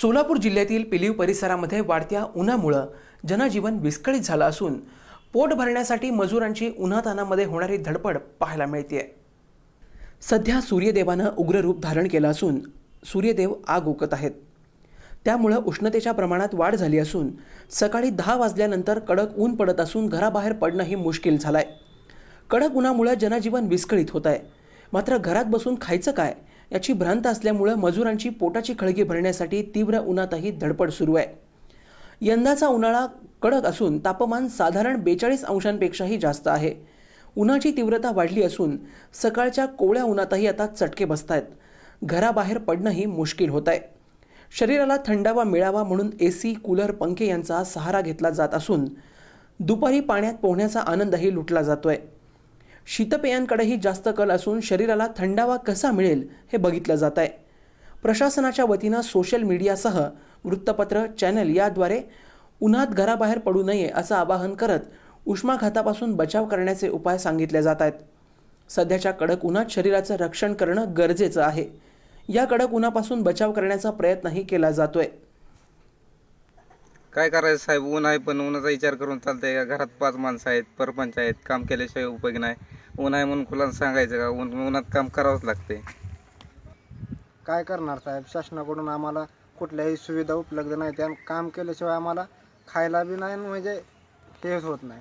सोलापूर जिल्ह्यातील पिलीव परिसरामध्ये वाढत्या उन्हामुळं जनजीवन विस्कळीत झालं असून पोट भरण्यासाठी मजुरांची उन्हातानामध्ये होणारी धडपड पाहायला मिळते सध्या सूर्यदेवानं उग्र रूप धारण केलं असून सूर्यदेव आग ओकत आहेत. त्यामुळं उष्णतेच्या प्रमाणात वाढ झाली असून सकाळी दहा वाजल्यानंतर कडक ऊन पडत असून घराबाहेर पडणंही मुश्किल झालं आहे कडक उन्हामुळं जनजीवन विस्कळीत होत आहे मात्र घरात बसून खायचं काय? याची भ्रांत असल्यामुळं मजुरांची पोटाची खळगी भरण्यासाठी तीव्र उन्हातही धडपड सुरू आहे. यंदाचा उन्हाळा कडक असून तापमान साधारण बेचाळीस अंशांपेक्षाही जास्त आहे. उन्हाची तीव्रता वाढली असून सकाळच्या कोवळ्या उन्हातही आता चटके बसत आहेत घराबाहेर पडणंही मुश्किल होत आहे शरीराला थंडावा मिळावा म्हणून ए सी कूलर पंखे यांचा सहारा घेतला जात असून दुपारी पाण्यात पोहण्याचा आनंदही लुटला जातोय. शीतपेयांकडेही जास्त कल असून शरीराला थंडावा कसा मिळेल हे बघितलं जात आहे. प्रशासनाच्या वतीनं सोशल मीडियासह वृत्तपत्र चॅनल याद्वारे उन्हात घराबाहेर पडू नये असं आवाहन करत उष्माघातापासून बचाव करण्याचे उपाय सांगितले जात आहेत. सध्याच्या कडक उन्हात शरीराचं रक्षण करणं गरजेचं आहे. या कडक उन्हापासून बचाव करण्याचा प्रयत्नही केला जातोय. काय करायचं साहेब? ऊन आहे पण उन्हाचा विचार करून चालतंय घरात पाच माणसं आहेत परपंच आहेत काम केल्याशिवाय उपयोग नाही. ऊन आहे म्हणून कुणाला सांगायचं का? ऊन उन्हात काम करावंच लागते काय करणार साहेब? शासनाकडून आम्हाला कुठल्याही सुविधा उपलब्ध नाही त्या काम केल्याशिवाय आम्हाला खायला बी नाही आणि म्हणजे हेच होत नाही.